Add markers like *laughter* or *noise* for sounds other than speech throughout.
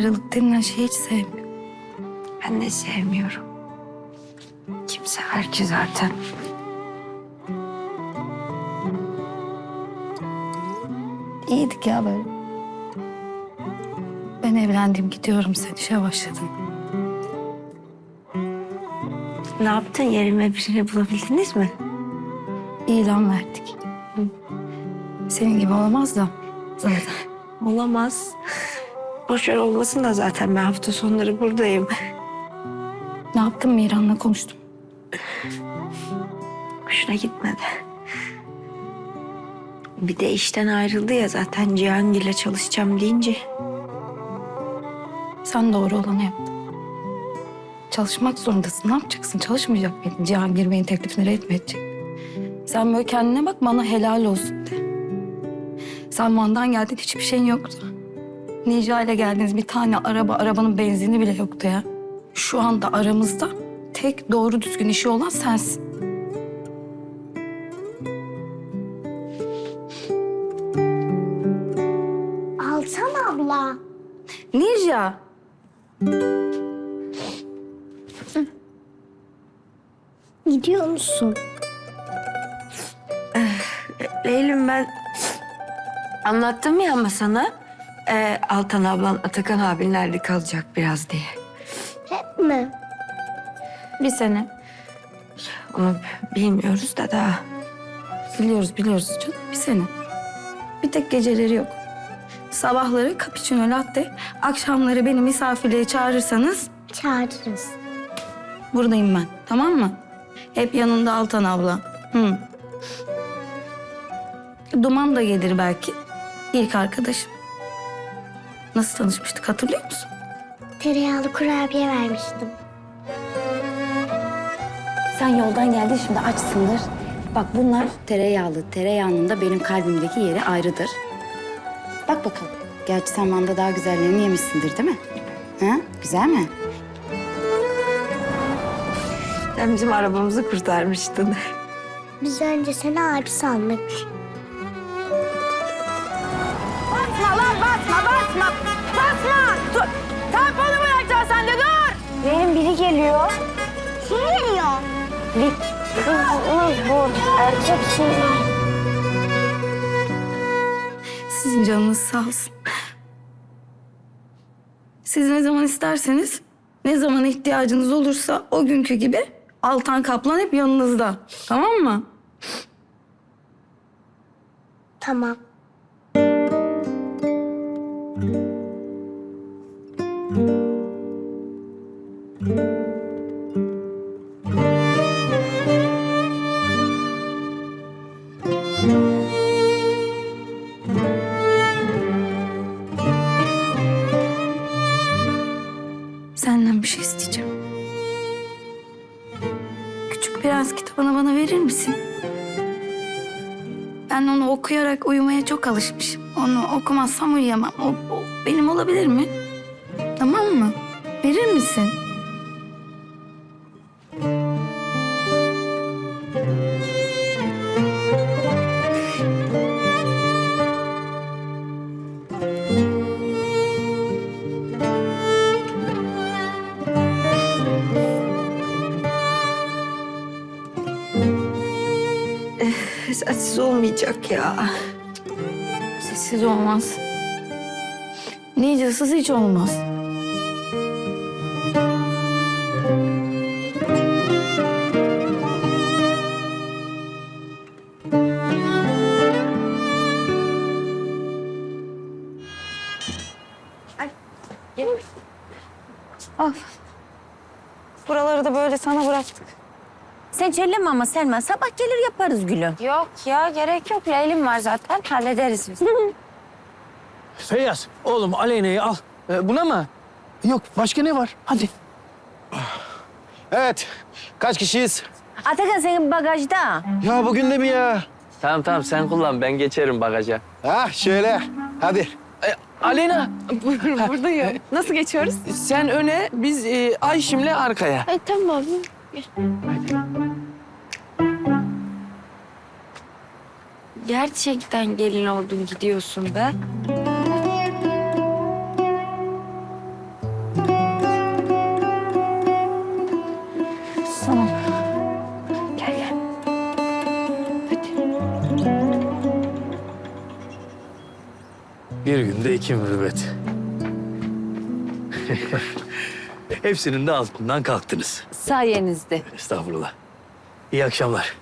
ayrılık denilen şeyi hiç sevmiyorum. Ben de sevmiyorum. Kim sever ki zaten? İyiydik ya böyle. Ben evlendim gidiyorum sen işe başladın. Ne yaptın? Yerime birini bulabildiniz mi? İlan verdik. Senin gibi olamaz da zaten. Olamaz. Boşver olmasın da zaten ben hafta sonları buradayım. Ne yaptın Miran'la konuştum. Hoşuna gitmedi. Bir de işten ayrıldı ya zaten Cihangir'le çalışacağım deyince. Sen doğru olanı yaptın. Çalışmak zorundasın. Ne yapacaksın? Çalışmayacak mıydın? Cihangir Bey'in teklifini red mi edecek? Sen böyle kendine bak bana helal olsun de. Sen Van'dan geldin hiçbir şeyin yoktu. Ninja ile geldiniz bir tane araba, arabanın benzini bile yoktu ya. Şu anda aramızda tek doğru düzgün işi olan sensin. Altan abla. Ninja. Gidiyor musun? Leylim ben anlattım ya ama sana. Ee, Altan ablan Atakan abinlerde kalacak biraz diye. Hep mi? Bir sene. Onu bilmiyoruz da daha. Biliyoruz biliyoruz canım bir sene. Bir tek geceleri yok. Sabahları cappuccino latte, akşamları beni misafirliğe çağırırsanız Çağırırız. buradayım ben. Tamam mı? Hep yanında Altan abla. Hı. Duman da gelir belki. İlk arkadaşım. Nasıl tanışmıştık hatırlıyor musun? Tereyağlı kurabiye vermiştim. Sen yoldan geldin şimdi açsındır. Bak bunlar tereyağlı. Tereyağının da benim kalbimdeki yeri ayrıdır. Bak bakalım. Gerçi sen manda daha güzellerini yemişsindir değil mi? Ha? Güzel mi? Sen bizim arabamızı kurtarmıştın. Biz önce seni abi sandık. Basma lan basma basma. Basma. Dur. Tamponu bırakacaksın sen de dur. Benim biri geliyor. Kim geliyor? Bir kızımız bu. Erkek şey. Sizin canınız sağ olsun. Siz ne zaman isterseniz, ne zaman ihtiyacınız olursa o günkü gibi Altan Kaplan hep yanınızda. Tamam mı? Tamam. Senden bir şey isteyeceğim. Küçük Prens kitabını bana verir misin? Onu okuyarak uyumaya çok alışmışım. Onu okumazsam uyuyamam. O, o benim olabilir mi? Tamam mı? Verir misin? Sensiz olmayacak ya. Sessiz olmaz. Nicasız hiç olmaz. Çelleme ama Selma. Sabah gelir yaparız gülüm. Yok ya gerek yok. Leylim var zaten. Hallederiz biz. *laughs* Feyyaz, oğlum Aleyna'yı al. Ee, buna mı? Yok, başka ne var? Hadi. Evet. Kaç kişiyiz? Atakan senin bagajda. Ya bugün de mi ya? Tamam tamam sen kullan ben geçerim bagaja. Ha şöyle. Hadi. Ee, Aleyna, Buradayım. Nasıl geçiyoruz? sen öne, biz e, Ayşim'le arkaya. E, tamam. Gerçekten gelin oldun gidiyorsun be. Tamam. Gel gel. Hadi. Bir günde iki mürüvvet. *laughs* Hepsinin de altından kalktınız. Sayenizde. Estağfurullah. İyi akşamlar.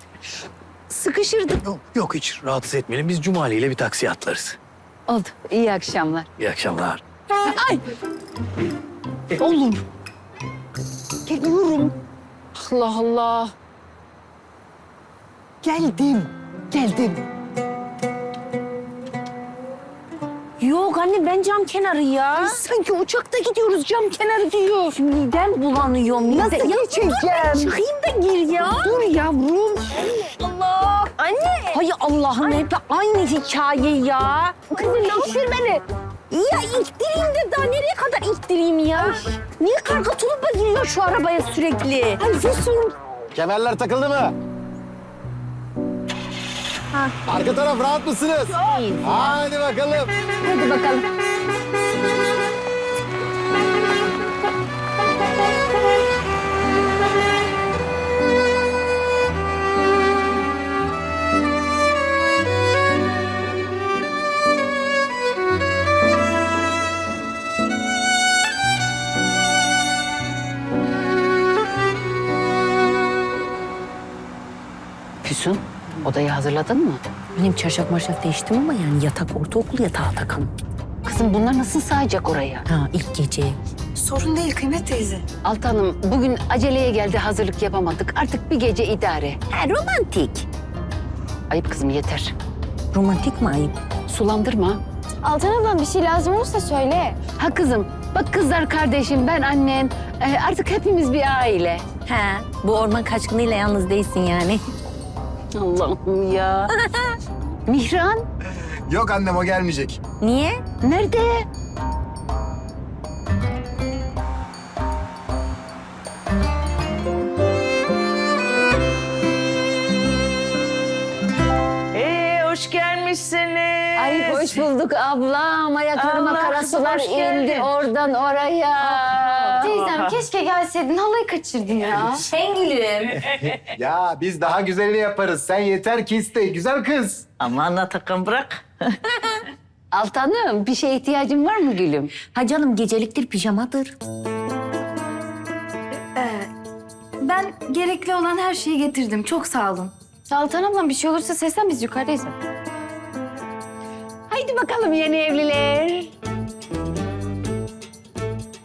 Sıkışırdık. Yok, yok hiç rahatsız etmeyelim. Biz Cumali ile bir taksiye atlarız. Oldu. İyi akşamlar. İyi akşamlar. Olur. Geliyorum. Allah Allah. Geldim. Geldim. Yok anne ben cam kenarı ya. Sanki uçakta gidiyoruz cam kenarı diyor. Midem bulanıyor. Mide. Nasıl geçeceğim? Çıkayım da gir ya. Dur yavrum. Allah'ım hep aynı hikaye ya. Kızım ne yapıyor beni? Ya ittireyim de daha nereye kadar ittireyim ya? Niye karga tulumba giriyor şu arabaya sürekli? Ay Füsun. Kemerler takıldı mı? Arka taraf rahat mısınız? Hadi bakalım. Hadi bakalım. Füsun, odayı hazırladın mı? Benim çarşaf marşaf değiştim ama yani yatak ortaokul yatağı takalım. Kızım bunlar nasıl sığacak oraya? Ha ilk gece. Sorun değil Kıymet teyze. Altanım bugün aceleye geldi hazırlık yapamadık. Artık bir gece idare. Ha, romantik. Ayıp kızım yeter. Romantik mi ayıp? Sulandırma. Altan ablam bir şey lazım olursa söyle. Ha kızım bak kızlar kardeşim ben annen. Ee, artık hepimiz bir aile. Ha, bu orman kaçkınıyla yalnız değilsin yani. Allah'ım ya. *laughs* Mihran Yok annem o gelmeyecek. Niye? nerede? Ee, hoş gelmişsiniz. Ay hoş bulduk ablam. Ayaklarıma Allah kara kızım, sular hoş indi oradan oraya. Teyzem keşke gelseydin halayı kaçırdın ya. *laughs* Şengül'üm. *laughs* Ya biz daha güzelini yaparız. Sen yeter ki iste. Güzel kız. Aman Atakan bırak. *laughs* Altanım bir şeye ihtiyacın var mı gülüm? Ha canım geceliktir pijamadır. Ben gerekli olan her şeyi getirdim. Çok sağ olun. Altan ablam bir şey olursa seslen biz yukarıdayız. Haydi bakalım yeni evliler.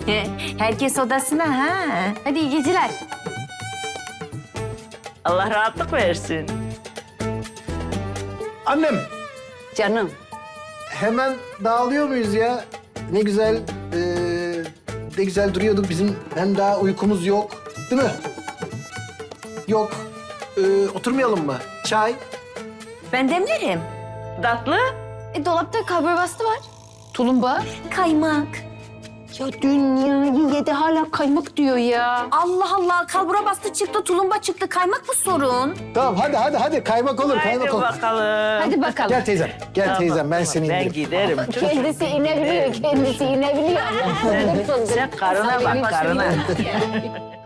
*laughs* Herkes odasına ha. Hadi iyi geceler. Allah rahatlık versin. Annem Canım hemen dağılıyor muyuz ya? Ne güzel, eee, ne güzel duruyorduk bizim. Hem daha uykumuz yok. Değil mi? Yok. Eee, oturmayalım mı? Çay. Ben demlerim. Tatlı. E, dolapta kalbur bastı var. tulumba. Kaymak. Ya dünyayı yedi hala kaymak diyor ya. Allah Allah kalbura bastı çıktı tulumba çıktı kaymak mı sorun? Tamam hadi hadi hadi kaymak olur Hadi kaymak olur. bakalım. Hadi bakalım. Gel teyzem. Gel Tamam, teyzem ben tamam. seni Ben indiririm. giderim. *laughs* Kendisi inebiliyor, kendisi inebiliyor. sen karına bak karına. *laughs*